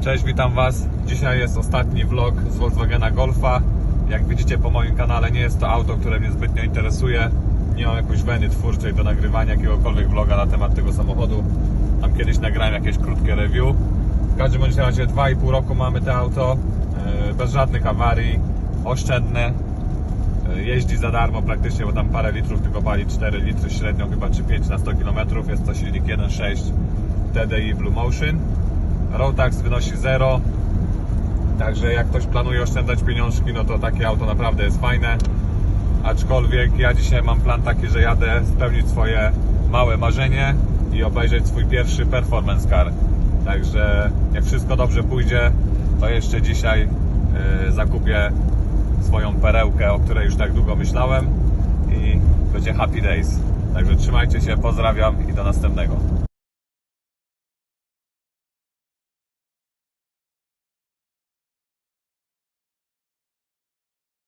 Cześć, witam Was. Dzisiaj jest ostatni vlog z Volkswagena Golfa. Jak widzicie po moim kanale nie jest to auto, które mnie zbytnio interesuje. Nie mam jakiejś weny twórczej do nagrywania jakiegokolwiek vloga na temat tego samochodu. Tam kiedyś nagrałem jakieś krótkie review. W każdym bądź razie 2,5 roku mamy to auto. e, Bez żadnych awarii. Oszczędne. E, Jeździ za darmo praktycznie, bo tam parę litrów tylko pali 4 litry średnio chyba czy 5 na 100 km. Jest to silnik 1.6 TDI Blue Motion. Road wynosi 0. Także jak ktoś planuje oszczędzać pieniążki, no to takie auto naprawdę jest fajne. Aczkolwiek ja dzisiaj mam plan taki, że jadę spełnić swoje małe marzenie i obejrzeć swój pierwszy performance car. Także jak wszystko dobrze pójdzie, to jeszcze dzisiaj yy, zakupię swoją perełkę, o której już tak długo myślałem i będzie happy days. Także trzymajcie się, pozdrawiam i do następnego.